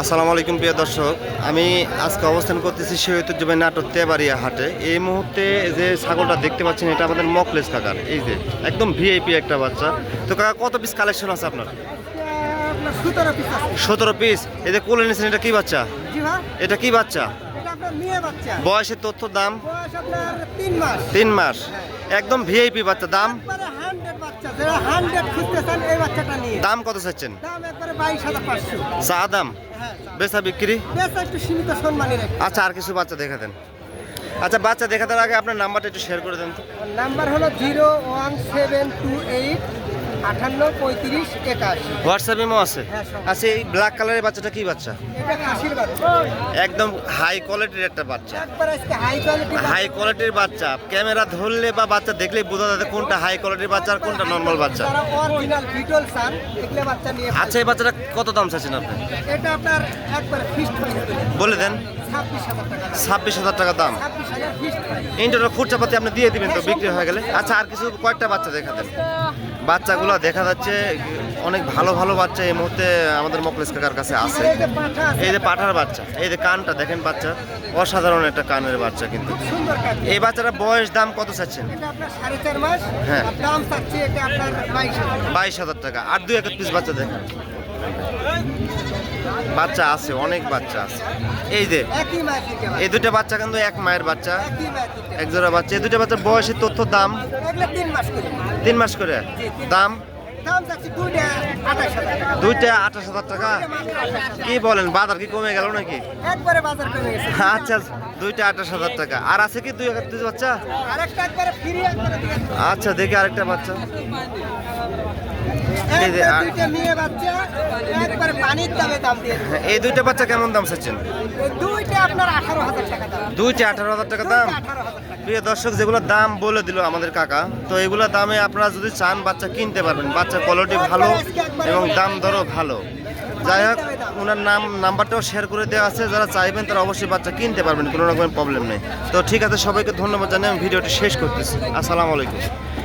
আসসালামু আলাইকুম প্রিয় দর্শক। আমি আজকে অবস্থান করতেছি সেই ঐতিহ্যবাহী নাটক তেবাড়িয়া হাটে। এই মুহূর্তে যে ছাগলটা দেখতে পাচ্ছেন এটা আমাদের মকলেস কাকার। এই যে একদম ভিআইপি একটা বাচ্চা। তো কাকা কত পিস কালেকশন আছে আপনার? সতেরো পিস এই যে কোলে নিয়েছেন এটা কি বাচ্চা? এটা কি বাচ্চা? বয়সের তথ্য দাম? তিন মাস। একদম ভিআইপি বাচ্চা দাম? বাচ্চা যারা হান্ড্রেড খুঁজতেছেন এই বাচ্চাটা নিয়ে। দাম কত চাচ্ছেন? দাম একবারে বাইশ হাজার পাঁচশো। চা দাম? হ্যাঁ বেচা বিক্রি? একটু সীমিত আচ্ছা আর কিছু বাচ্চা দেখা দেন। আচ্ছা বাচ্চা দেখা দেওয়ার আগে আপনার নাম্বারটা একটু শেয়ার করে দেন তো। নাম্বার হলো zero one seven two eight আটান্ন পঁয়ত্রিশ একাশি। হোয়াটসঅ্যাপ ইমো আছে? হ্যাঁ। আচ্ছা এই ব্ল্যাক কালারের বাচ্চাটা কি বাচ্চা? একদম হাই কোয়ালিটির একটা বাচ্চা। হাই কোয়ালিটির বাচ্চা। ক্যামেরা ধরলে বা বাচ্চা দেখলেই বোঝা যাবে কোনটা হাই কোয়ালিটির বাচ্চা আর কোনটা নর্মাল বাচ্চা। আচ্ছা এই বাচ্চাটা কত দাম চাচ্ছেন আপনি? এটা আপনার একবারে ফিক্সড বলে দেন। ছাব্বিশ হাজার টাকা দাম। ইন্টারনেট খুচরাপাতি আপনি দিয়ে দিবেন তো বিক্রি হয়ে গেলে। আচ্ছা আর কিছু কয়েকটা বাচ্চা দেখা দেন বাচ্চাগুলো দেখা যাচ্ছে অনেক ভালো ভালো বাচ্চা এই মুহূর্তে আমাদের মকলেশ কাকার কাছে আছে। এই যে পাঠার বাচ্চা এই যে কানটা দেখেন বাচ্চা অসাধারণ একটা কানের বাচ্চা কিন্তু। এই বাচ্চাটা বয়স দাম কত চাচ্ছেন? হ্যাঁ। হাজার। বাইশ হাজার টাকা। আর দুই এক পিস বাচ্চা দেখেন। বাচ্চা আছে অনেক বাচ্চা আছে। এই যে এই দুটো বাচ্চা কিন্তু এক মায়ের বাচ্চা। এক জোড়া বাচ্চা। এই দুটো বাচ্চার বয়সের তথ্য দাম? তিন মাস করে। দাম? দুইটা আঠাশ হাজার টাকা। কি বলেন বাজার কি কমে গেল নাকি? আচ্ছা দুইটা আঠাশ হাজার টাকা। আর আছে কি দুই পিস বাচ্চা। আচ্ছা দেখি আরেকটা বাচ্চা। এই যে, একটা আর- দুইটা বাচ্চা একবারে পানির দামে দাম দিয়ে দেবো। এই দুইটা বাচ্চা কেমন দাম চাচ্ছেন? দুইটা আঠারো হাজার টাকা দাম। প্রিয় দর্শক যেগুলো দাম বলে দিল আমাদের কাকা তো এগুলো দামে আপনারা যদি চান বাচ্চা কিনতে পারবেন। বাচ্চার কোয়ালিটি ভালো এবং দাম দরও ভালো। যাই হোক ওনার নাম নাম্বারটাও শেয়ার করে দেওয়া আছে। যারা চাইবেন তারা অবশ্যই বাচ্চা কিনতে পারবেন কোনো রকম প্রবলেম নেই। তো ঠিক আছে সবাইকে ধন্যবাদ জানিয়ে আমি ভিডিওটি শেষ করতেছি। আসসালামু আলাইকুম।